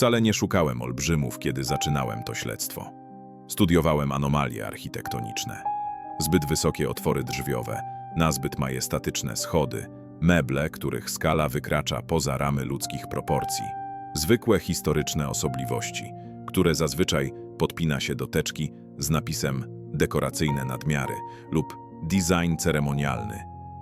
Wcale nie szukałem olbrzymów, kiedy zaczynałem to śledztwo. Studiowałem anomalie architektoniczne. Zbyt wysokie otwory drzwiowe, nazbyt majestatyczne schody, meble, których skala wykracza poza ramy ludzkich proporcji, zwykłe historyczne osobliwości, które zazwyczaj podpina się do teczki z napisem dekoracyjne nadmiary lub design ceremonialny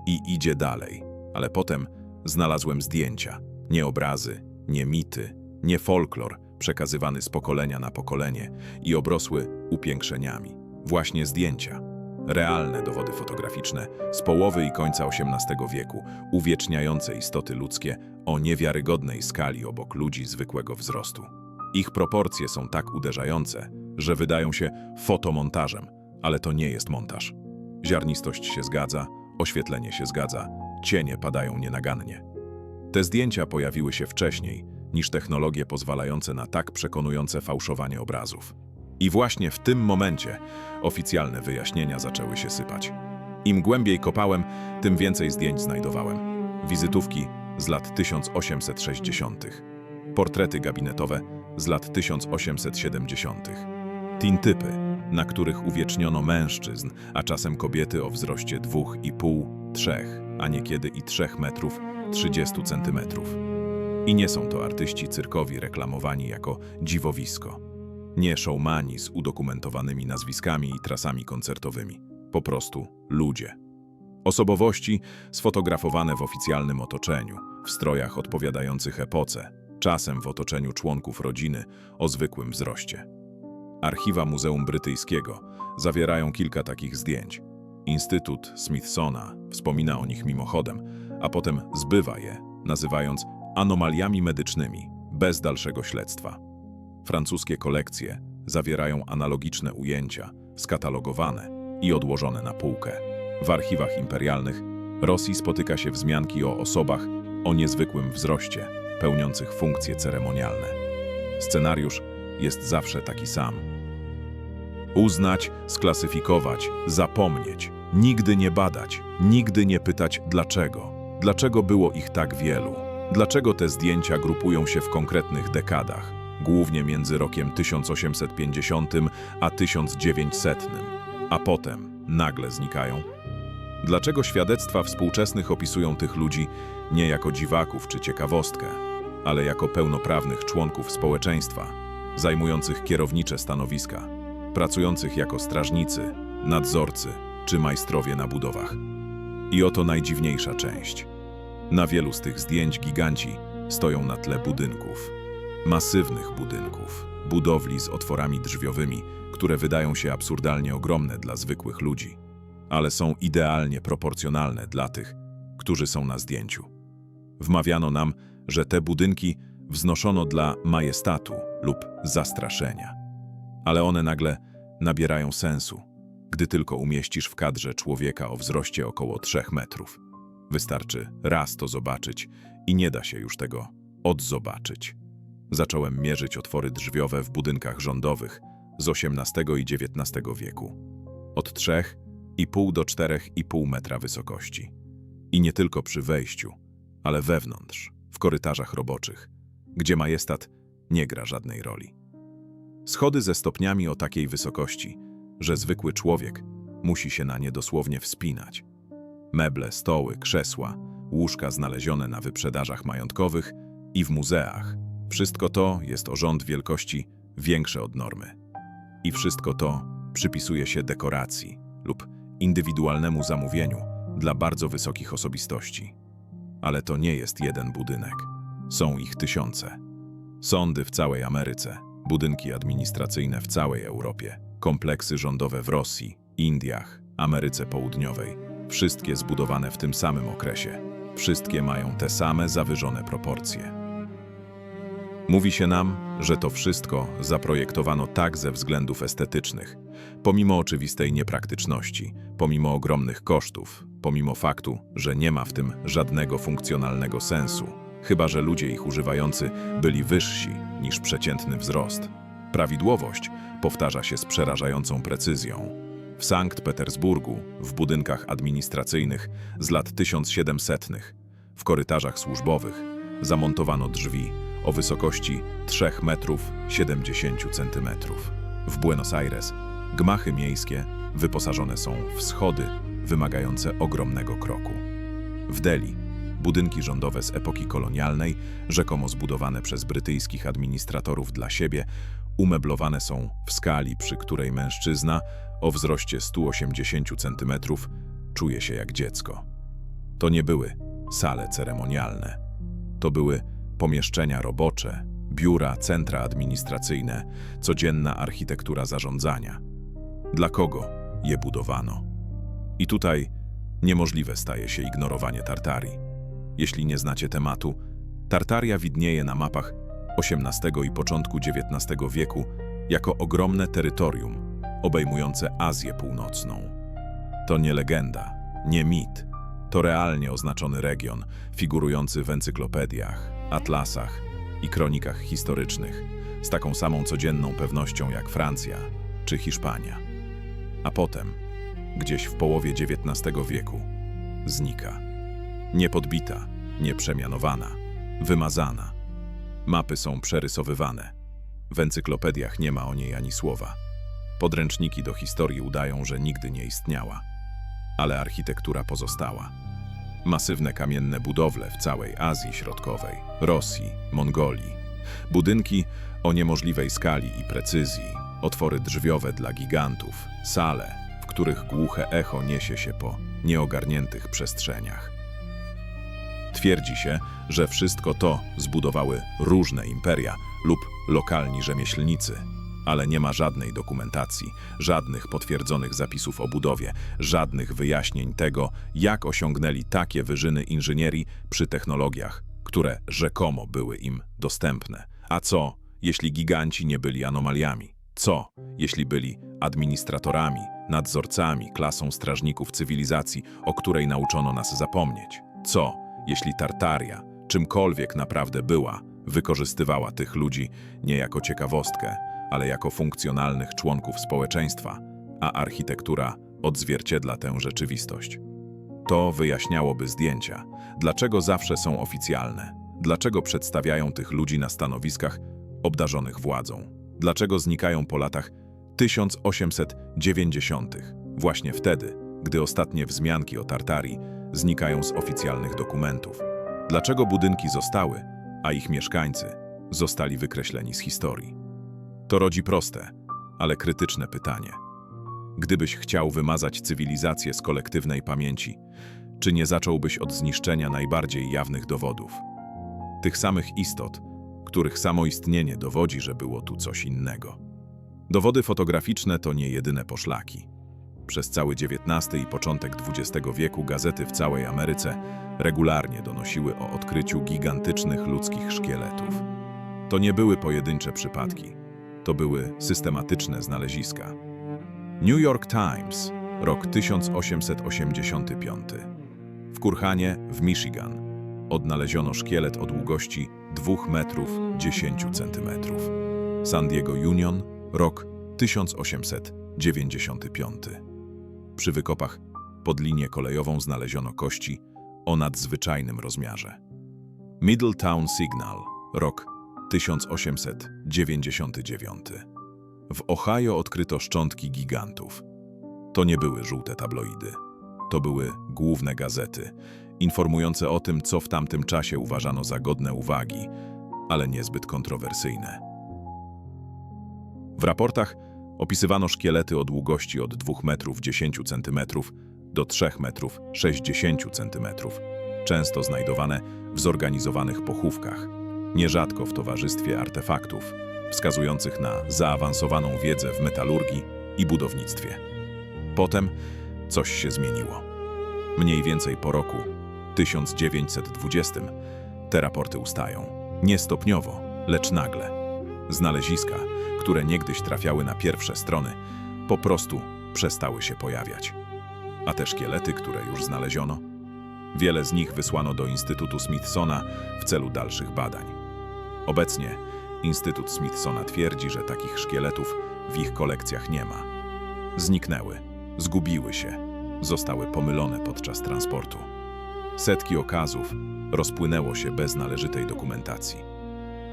i idzie dalej. Ale potem znalazłem zdjęcia, nie obrazy, nie mity, nie folklor przekazywany z pokolenia na pokolenie i obrosły upiększeniami. Właśnie zdjęcia. Realne dowody fotograficzne z połowy i końca XVIII wieku, uwieczniające istoty ludzkie o niewiarygodnej skali obok ludzi zwykłego wzrostu. Ich proporcje są tak uderzające, że wydają się fotomontażem, ale to nie jest montaż. Ziarnistość się zgadza, oświetlenie się zgadza, cienie padają nienagannie. Te zdjęcia pojawiły się wcześniej niż technologie pozwalające na tak przekonujące fałszowanie obrazów. I właśnie w tym momencie oficjalne wyjaśnienia zaczęły się sypać. Im głębiej kopałem, tym więcej zdjęć znajdowałem. Wizytówki z lat 1860., portrety gabinetowe z lat 1870., tintypy, na których uwieczniono mężczyzn, a czasem kobiety o wzroście 2,5, 3, a niekiedy i 3 metrów 30 centymetrów. I nie są to artyści cyrkowi reklamowani jako dziwowisko. Nie showmani z udokumentowanymi nazwiskami i trasami koncertowymi. Po prostu ludzie. Osobowości sfotografowane w oficjalnym otoczeniu, w strojach odpowiadających epoce, czasem w otoczeniu członków rodziny o zwykłym wzroście. Archiwa Muzeum Brytyjskiego zawierają kilka takich zdjęć. Instytut Smithsona wspomina o nich mimochodem, a potem zbywa je, nazywając anomaliami medycznymi, bez dalszego śledztwa. Francuskie kolekcje zawierają analogiczne ujęcia, skatalogowane i odłożone na półkę. W archiwach imperialnych Rosji spotyka się wzmianki o osobach o niezwykłym wzroście, pełniących funkcje ceremonialne. Scenariusz jest zawsze taki sam. Uznać, sklasyfikować, zapomnieć, nigdy nie badać, nigdy nie pytać dlaczego. Dlaczego było ich tak wielu? Dlaczego te zdjęcia grupują się w konkretnych dekadach, głównie między rokiem 1850 a 1900, a potem nagle znikają? Dlaczego świadectwa współczesnych opisują tych ludzi nie jako dziwaków czy ciekawostkę, ale jako pełnoprawnych członków społeczeństwa, zajmujących kierownicze stanowiska, pracujących jako strażnicy, nadzorcy czy majstrowie na budowach? I oto najdziwniejsza część. Na wielu z tych zdjęć giganci stoją na tle budynków. Masywnych budynków, budowli z otworami drzwiowymi, które wydają się absurdalnie ogromne dla zwykłych ludzi, ale są idealnie proporcjonalne dla tych, którzy są na zdjęciu. Wmawiano nam, że te budynki wznoszono dla majestatu lub zastraszenia. Ale one nagle nabierają sensu, gdy tylko umieścisz w kadrze człowieka o wzroście około 3 metrów. Wystarczy raz to zobaczyć i nie da się już tego odzobaczyć. Zacząłem mierzyć otwory drzwiowe w budynkach rządowych z XVIII i XIX wieku. Od 3,5 do 4,5 metra wysokości. I nie tylko przy wejściu, ale wewnątrz, w korytarzach roboczych, gdzie majestat nie gra żadnej roli. Schody ze stopniami o takiej wysokości, że zwykły człowiek musi się na nie dosłownie wspinać. Meble, stoły, krzesła, łóżka znalezione na wyprzedażach majątkowych i w muzeach. Wszystko to jest o rząd wielkości większe od normy. I wszystko to przypisuje się dekoracji lub indywidualnemu zamówieniu dla bardzo wysokich osobistości. Ale to nie jest jeden budynek. Są ich tysiące. Sądy w całej Ameryce, budynki administracyjne w całej Europie, kompleksy rządowe w Rosji, Indiach, Ameryce Południowej. Wszystkie zbudowane w tym samym okresie. Wszystkie mają te same zawyżone proporcje. Mówi się nam, że to wszystko zaprojektowano tak ze względów estetycznych, pomimo oczywistej niepraktyczności, pomimo ogromnych kosztów, pomimo faktu, że nie ma w tym żadnego funkcjonalnego sensu, chyba że ludzie ich używający byli wyżsi niż przeciętny wzrost. Prawidłowość powtarza się z przerażającą precyzją. W Sankt Petersburgu, w budynkach administracyjnych z lat 1700, w korytarzach służbowych, zamontowano drzwi o wysokości 3 metrów 70 centymetrów. W Buenos Aires gmachy miejskie wyposażone są w schody wymagające ogromnego kroku. W Delhi budynki rządowe z epoki kolonialnej, rzekomo zbudowane przez brytyjskich administratorów dla siebie, umeblowane są w skali, przy której mężczyzna o wzroście 180 cm czuje się jak dziecko. To nie były sale ceremonialne. To były pomieszczenia robocze, biura, centra administracyjne, codzienna architektura zarządzania. Dla kogo je budowano? I tutaj niemożliwe staje się ignorowanie Tartarii. Jeśli nie znacie tematu, Tartaria widnieje na mapach XVIII i początku XIX wieku jako ogromne terytorium obejmujące Azję Północną. To nie legenda, nie mit, to realnie oznaczony region, figurujący w encyklopediach, atlasach i kronikach historycznych, z taką samą codzienną pewnością jak Francja czy Hiszpania. A potem, gdzieś w połowie XIX wieku, znika. Niepodbita, nieprzemianowana, wymazana. Mapy są przerysowywane. W encyklopediach nie ma o niej ani słowa. Podręczniki do historii udają, że nigdy nie istniała. Ale architektura pozostała. Masywne kamienne budowle w całej Azji Środkowej, Rosji, Mongolii. Budynki o niemożliwej skali i precyzji, otwory drzwiowe dla gigantów, sale, w których głuche echo niesie się po nieogarniętych przestrzeniach. Twierdzi się, że wszystko to zbudowały różne imperia lub lokalni rzemieślnicy, ale nie ma żadnej dokumentacji, żadnych potwierdzonych zapisów o budowie, żadnych wyjaśnień tego, jak osiągnęli takie wyżyny inżynierii przy technologiach, które rzekomo były im dostępne. A co, jeśli giganci nie byli anomaliami? Co, jeśli byli administratorami, nadzorcami, klasą strażników cywilizacji, o której nauczono nas zapomnieć? Co, jeśli Tartaria, czymkolwiek naprawdę była, wykorzystywała tych ludzi nie jako ciekawostkę, ale jako funkcjonalnych członków społeczeństwa, a architektura odzwierciedla tę rzeczywistość. To wyjaśniałoby zdjęcia, dlaczego zawsze są oficjalne, dlaczego przedstawiają tych ludzi na stanowiskach obdarzonych władzą, dlaczego znikają po latach 1890, właśnie wtedy, gdy ostatnie wzmianki o Tartarii znikają z oficjalnych dokumentów. Dlaczego budynki zostały, a ich mieszkańcy zostali wykreśleni z historii? To rodzi proste, ale krytyczne pytanie. Gdybyś chciał wymazać cywilizację z kolektywnej pamięci, czy nie zacząłbyś od zniszczenia najbardziej jawnych dowodów? Tych samych istot, których samo istnienie dowodzi, że było tu coś innego. Dowody fotograficzne to nie jedyne poszlaki. Przez cały XIX i początek XX wieku gazety w całej Ameryce regularnie donosiły o odkryciu gigantycznych ludzkich szkieletów. To nie były pojedyncze przypadki, to były systematyczne znaleziska. New York Times, rok 1885. W Kurhanie, w Michigan, odnaleziono szkielet o długości 2 metrów 10 centymetrów. San Diego Union, rok 1895. Przy wykopach pod linię kolejową znaleziono kości o nadzwyczajnym rozmiarze. Middletown Signal, rok 1899. W Ohio odkryto szczątki gigantów. To nie były żółte tabloidy. To były główne gazety, informujące o tym, co w tamtym czasie uważano za godne uwagi, ale niezbyt kontrowersyjne. W raportach opisywano szkielety o długości od 2 metrów 10 centymetrów do 3 metrów 60 centymetrów, często znajdowane w zorganizowanych pochówkach, nierzadko w towarzystwie artefaktów, wskazujących na zaawansowaną wiedzę w metalurgii i budownictwie. Potem coś się zmieniło. Mniej więcej po roku 1920 te raporty ustają. Nie stopniowo, lecz nagle. Znaleziska, które niegdyś trafiały na pierwsze strony, po prostu przestały się pojawiać. A te szkielety, które już znaleziono, wiele z nich wysłano do Instytutu Smithsona w celu dalszych badań. Obecnie Instytut Smithsona twierdzi, że takich szkieletów w ich kolekcjach nie ma. Zniknęły, zgubiły się, zostały pomylone podczas transportu. Setki okazów rozpłynęło się bez należytej dokumentacji.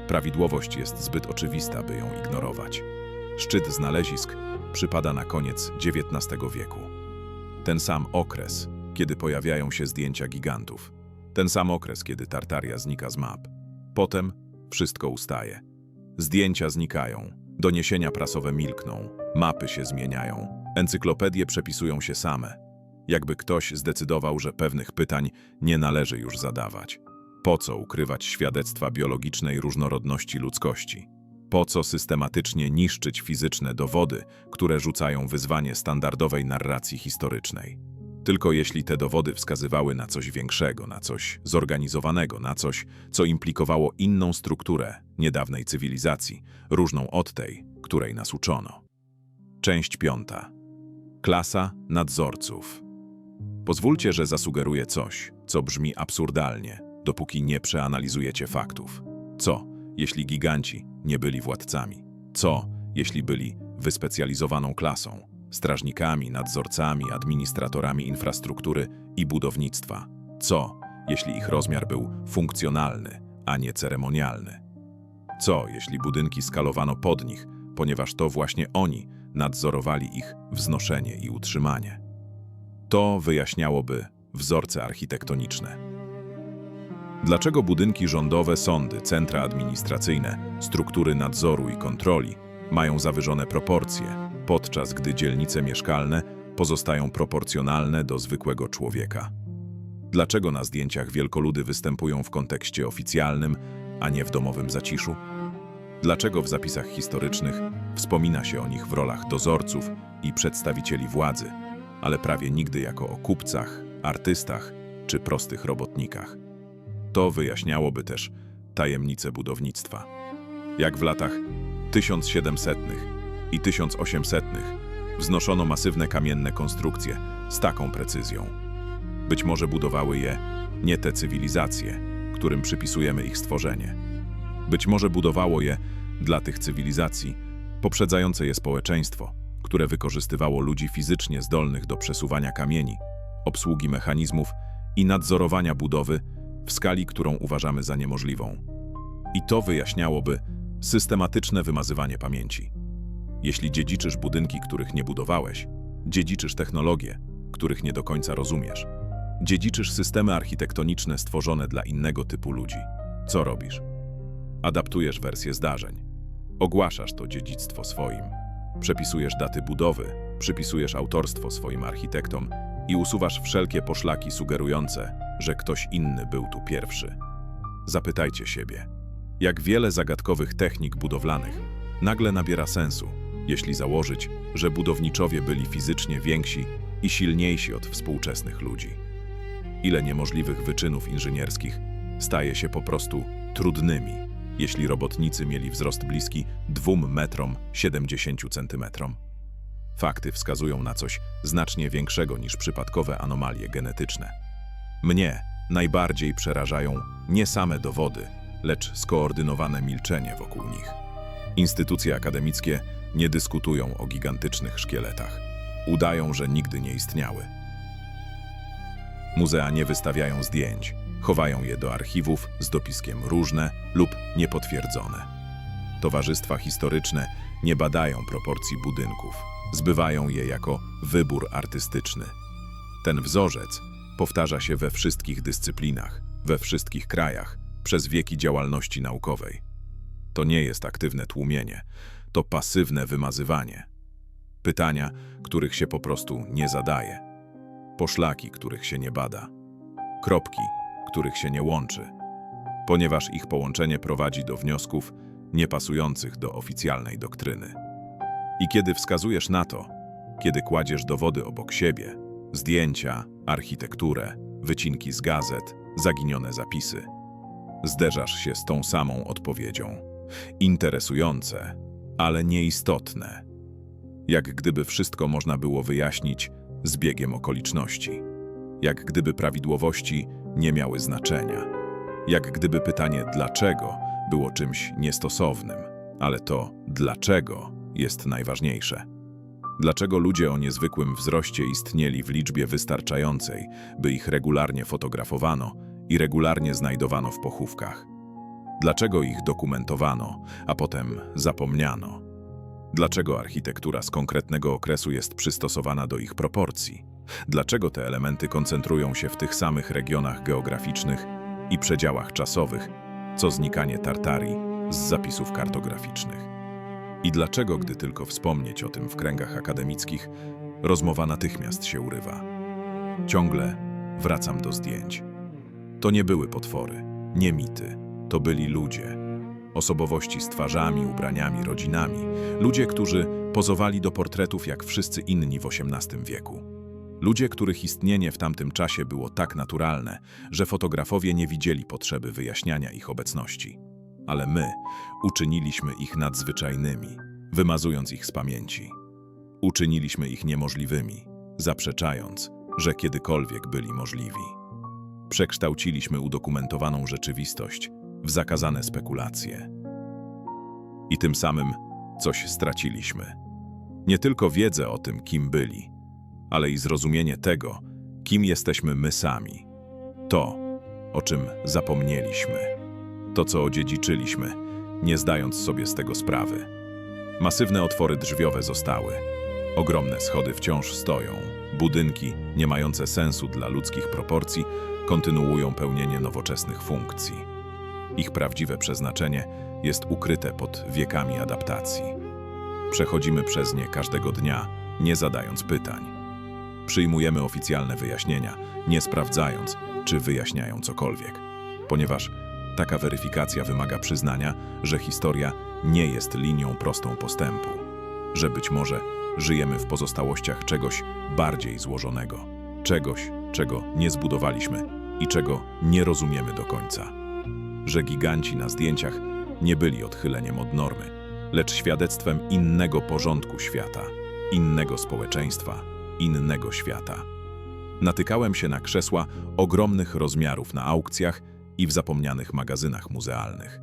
Prawidłowość jest zbyt oczywista, by ją ignorować. Szczyt znalezisk przypada na koniec XIX wieku. Ten sam okres, kiedy pojawiają się zdjęcia gigantów. Ten sam okres, kiedy Tartaria znika z map. Potem wszystko ustaje. Zdjęcia znikają, doniesienia prasowe milkną, mapy się zmieniają, encyklopedie przepisują się same. Jakby ktoś zdecydował, że pewnych pytań nie należy już zadawać. Po co ukrywać świadectwa biologicznej różnorodności ludzkości? Po co systematycznie niszczyć fizyczne dowody, które rzucają wyzwanie standardowej narracji historycznej? Tylko jeśli te dowody wskazywały na coś większego, na coś zorganizowanego, na coś, co implikowało inną strukturę niedawnej cywilizacji, różną od tej, której nas uczono. Część piąta. Klasa nadzorców. Pozwólcie, że zasugeruję coś, co brzmi absurdalnie, dopóki nie przeanalizujecie faktów. Co, jeśli giganci nie byli władcami? Co, jeśli byli wyspecjalizowaną klasą, strażnikami, nadzorcami, administratorami infrastruktury i budownictwa? Co, jeśli ich rozmiar był funkcjonalny, a nie ceremonialny? Co, jeśli budynki skalowano pod nich, ponieważ to właśnie oni nadzorowali ich wznoszenie i utrzymanie? To wyjaśniałoby wzorce architektoniczne. Dlaczego budynki rządowe, sądy, centra administracyjne, struktury nadzoru i kontroli mają zawyżone proporcje, podczas gdy dzielnice mieszkalne pozostają proporcjonalne do zwykłego człowieka? Dlaczego na zdjęciach wielkoludy występują w kontekście oficjalnym, a nie w domowym zaciszu? Dlaczego w zapisach historycznych wspomina się o nich w rolach dozorców i przedstawicieli władzy, ale prawie nigdy jako o kupcach, artystach czy prostych robotnikach? To wyjaśniałoby też tajemnice budownictwa. Jak w latach 1700 i 1800 wznoszono masywne kamienne konstrukcje z taką precyzją. Być może budowały je nie te cywilizacje, którym przypisujemy ich stworzenie. Być może budowało je dla tych cywilizacji poprzedzające je społeczeństwo, które wykorzystywało ludzi fizycznie zdolnych do przesuwania kamieni, obsługi mechanizmów i nadzorowania budowy w skali, którą uważamy za niemożliwą. I to wyjaśniałoby systematyczne wymazywanie pamięci. Jeśli dziedziczysz budynki, których nie budowałeś, dziedziczysz technologie, których nie do końca rozumiesz. Dziedziczysz systemy architektoniczne stworzone dla innego typu ludzi. Co robisz? Adaptujesz wersję zdarzeń. Ogłaszasz to dziedzictwo swoim. Przepisujesz daty budowy, przypisujesz autorstwo swoim architektom i usuwasz wszelkie poszlaki sugerujące, że ktoś inny był tu pierwszy. Zapytajcie siebie, jak wiele zagadkowych technik budowlanych nagle nabiera sensu, jeśli założyć, że budowniczowie byli fizycznie więksi i silniejsi od współczesnych ludzi. Ile niemożliwych wyczynów inżynierskich staje się po prostu trudnymi, jeśli robotnicy mieli wzrost bliski 2 metrom 70 centymetrom. Fakty wskazują na coś znacznie większego niż przypadkowe anomalie genetyczne. Mnie najbardziej przerażają nie same dowody, lecz skoordynowane milczenie wokół nich. Instytucje akademickie nie dyskutują o gigantycznych szkieletach. Udają, że nigdy nie istniały. Muzea nie wystawiają zdjęć, chowają je do archiwów z dopiskiem różne lub niepotwierdzone. Towarzystwa historyczne nie badają proporcji budynków, zbywają je jako wybór artystyczny. Ten wzorzec powtarza się we wszystkich dyscyplinach, we wszystkich krajach, przez wieki działalności naukowej. To nie jest aktywne tłumienie, to pasywne wymazywanie. Pytania, których się po prostu nie zadaje. Poszlaki, których się nie bada. Kropki, których się nie łączy. Ponieważ ich połączenie prowadzi do wniosków niepasujących do oficjalnej doktryny. I kiedy wskazujesz na to, kiedy kładziesz dowody obok siebie, zdjęcia, architekturę, wycinki z gazet, zaginione zapisy, zderzasz się z tą samą odpowiedzią. Interesujące, ale nieistotne. Jak gdyby wszystko można było wyjaśnić zbiegiem okoliczności. Jak gdyby prawidłowości nie miały znaczenia. Jak gdyby pytanie dlaczego było czymś niestosownym, ale to dlaczego jest najważniejsze. Dlaczego ludzie o niezwykłym wzroście istnieli w liczbie wystarczającej, by ich regularnie fotografowano i regularnie znajdowano w pochówkach? Dlaczego ich dokumentowano, a potem zapomniano? Dlaczego architektura z konkretnego okresu jest przystosowana do ich proporcji? Dlaczego te elementy koncentrują się w tych samych regionach geograficznych i przedziałach czasowych, co znikanie Tartarii z zapisów kartograficznych? I dlaczego, gdy tylko wspomnieć o tym w kręgach akademickich, rozmowa natychmiast się urywa? Ciągle wracam do zdjęć. To nie były potwory, nie mity, to byli ludzie. Osobowości z twarzami, ubraniami, rodzinami. Ludzie, którzy pozowali do portretów jak wszyscy inni w XVIII wieku. Ludzie, których istnienie w tamtym czasie było tak naturalne, że fotografowie nie widzieli potrzeby wyjaśniania ich obecności. Ale my uczyniliśmy ich nadzwyczajnymi, wymazując ich z pamięci. Uczyniliśmy ich niemożliwymi, zaprzeczając, że kiedykolwiek byli możliwi. Przekształciliśmy udokumentowaną rzeczywistość w zakazane spekulacje. I tym samym coś straciliśmy. Nie tylko wiedzę o tym, kim byli, ale i zrozumienie tego, kim jesteśmy my sami. To, o czym zapomnieliśmy. To, co odziedziczyliśmy, nie zdając sobie z tego sprawy. Masywne otwory drzwiowe zostały. Ogromne schody wciąż stoją. Budynki, nie mające sensu dla ludzkich proporcji, kontynuują pełnienie nowoczesnych funkcji. Ich prawdziwe przeznaczenie jest ukryte pod wiekami adaptacji. Przechodzimy przez nie każdego dnia, nie zadając pytań. Przyjmujemy oficjalne wyjaśnienia, nie sprawdzając, czy wyjaśniają cokolwiek, ponieważ taka weryfikacja wymaga przyznania, że historia nie jest linią prostą postępu, że być może żyjemy w pozostałościach czegoś bardziej złożonego, czegoś, czego nie zbudowaliśmy i czego nie rozumiemy do końca. Że giganci na zdjęciach nie byli odchyleniem od normy, lecz świadectwem innego porządku świata, innego społeczeństwa, innego świata. Natykałem się na krzesła ogromnych rozmiarów na aukcjach i w zapomnianych magazynach muzealnych.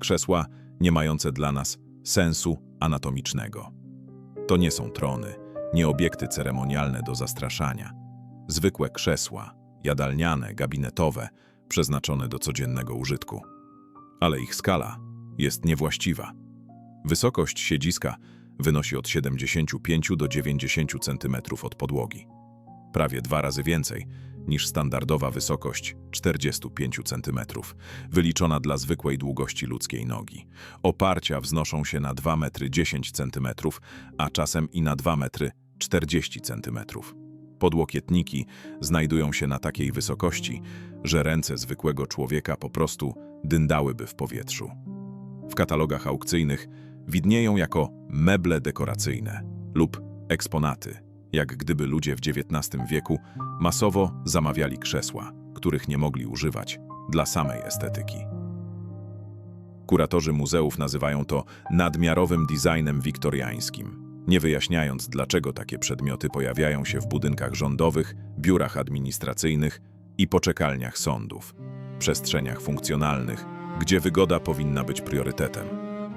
Krzesła nie mające dla nas sensu anatomicznego. To nie są trony, nie obiekty ceremonialne do zastraszania. Zwykłe krzesła, jadalniane, gabinetowe, przeznaczone do codziennego użytku. Ale ich skala jest niewłaściwa. Wysokość siedziska wynosi od 75 do 90 cm od podłogi. Prawie dwa razy więcej niż standardowa wysokość 45 cm, wyliczona dla zwykłej długości ludzkiej nogi. Oparcia wznoszą się na 2 metry 10 cm, a czasem i na 2 metry 40 cm. Podłokietniki znajdują się na takiej wysokości, że ręce zwykłego człowieka po prostu dyndałyby w powietrzu. W katalogach aukcyjnych widnieją jako meble dekoracyjne lub eksponaty, jak gdyby ludzie w XIX wieku masowo zamawiali krzesła, których nie mogli używać dla samej estetyki. Kuratorzy muzeów nazywają to nadmiarowym designem wiktoriańskim, nie wyjaśniając, dlaczego takie przedmioty pojawiają się w budynkach rządowych, biurach administracyjnych i poczekalniach sądów, przestrzeniach funkcjonalnych, gdzie wygoda powinna być priorytetem.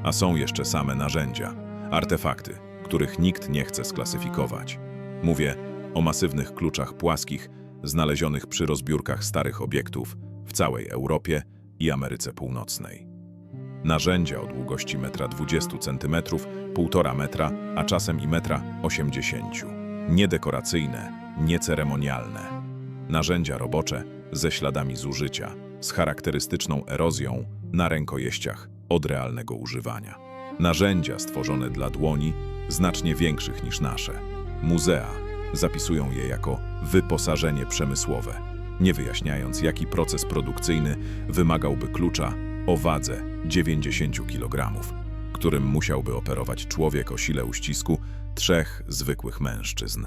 A są jeszcze same narzędzia, artefakty, których nikt nie chce sklasyfikować. Mówię o masywnych kluczach płaskich znalezionych przy rozbiórkach starych obiektów w całej Europie i Ameryce Północnej. Narzędzia o długości 1,20 cm, 1,5 metra, a czasem i 1,80 m. Niedekoracyjne, nieceremonialne. Narzędzia robocze ze śladami zużycia, z charakterystyczną erozją na rękojeściach od realnego używania. Narzędzia stworzone dla dłoni znacznie większych niż nasze. Muzea zapisują je jako wyposażenie przemysłowe, nie wyjaśniając, jaki proces produkcyjny wymagałby klucza o wadze 90 kg, którym musiałby operować człowiek o sile uścisku trzech zwykłych mężczyzn.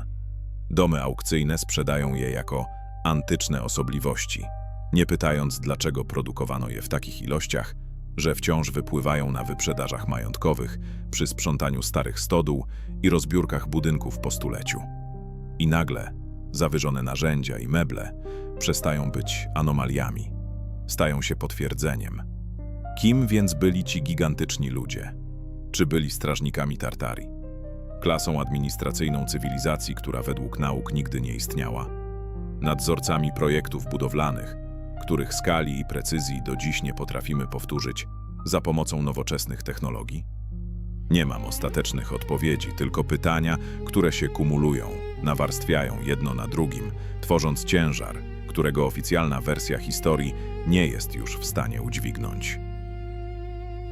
Domy aukcyjne sprzedają je jako antyczne osobliwości, nie pytając, dlaczego produkowano je w takich ilościach, że wciąż wypływają na wyprzedażach majątkowych, przy sprzątaniu starych stodół i rozbiórkach budynków po stuleciu. I nagle zawyżone narzędzia i meble przestają być anomaliami, stają się potwierdzeniem. Kim więc byli ci gigantyczni ludzie? Czy byli strażnikami Tartarii? Klasą administracyjną cywilizacji, która według nauk nigdy nie istniała? Nadzorcami projektów budowlanych, których skali i precyzji do dziś nie potrafimy powtórzyć za pomocą nowoczesnych technologii? Nie mam ostatecznych odpowiedzi, tylko pytania, które się kumulują, nawarstwiają jedno na drugim, tworząc ciężar, którego oficjalna wersja historii nie jest już w stanie udźwignąć.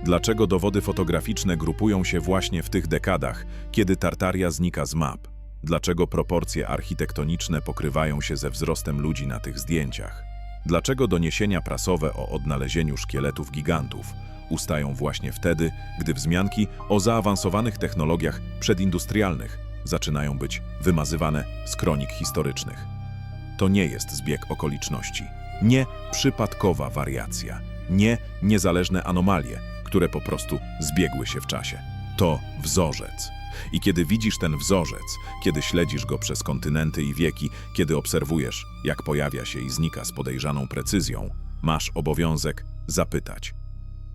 Dlaczego dowody fotograficzne grupują się właśnie w tych dekadach, kiedy Tartaria znika z map? Dlaczego proporcje architektoniczne pokrywają się ze wzrostem ludzi na tych zdjęciach? Dlaczego doniesienia prasowe o odnalezieniu szkieletów gigantów ustają właśnie wtedy, gdy wzmianki o zaawansowanych technologiach przedindustrialnych zaczynają być wymazywane z kronik historycznych? To nie jest zbieg okoliczności, nie przypadkowa wariacja, nie niezależne anomalie, które po prostu zbiegły się w czasie. To wzorzec. I kiedy widzisz ten wzorzec, kiedy śledzisz go przez kontynenty i wieki, kiedy obserwujesz, jak pojawia się i znika z podejrzaną precyzją, masz obowiązek zapytać,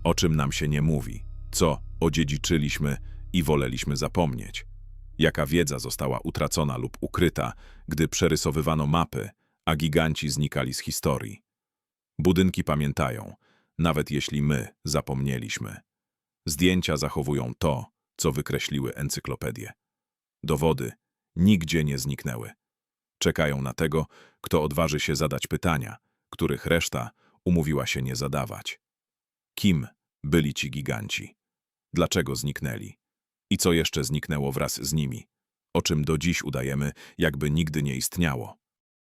o czym nam się nie mówi, co odziedziczyliśmy i woleliśmy zapomnieć, jaka wiedza została utracona lub ukryta, gdy przerysowywano mapy, a giganci znikali z historii. Budynki pamiętają, nawet jeśli my zapomnieliśmy. Zdjęcia zachowują to, co wykreśliły encyklopedie. Dowody nigdzie nie zniknęły. Czekają na tego, kto odważy się zadać pytania, których reszta umówiła się nie zadawać. Kim byli ci giganci? Dlaczego zniknęli? I co jeszcze zniknęło wraz z nimi? O czym do dziś udajemy, jakby nigdy nie istniało?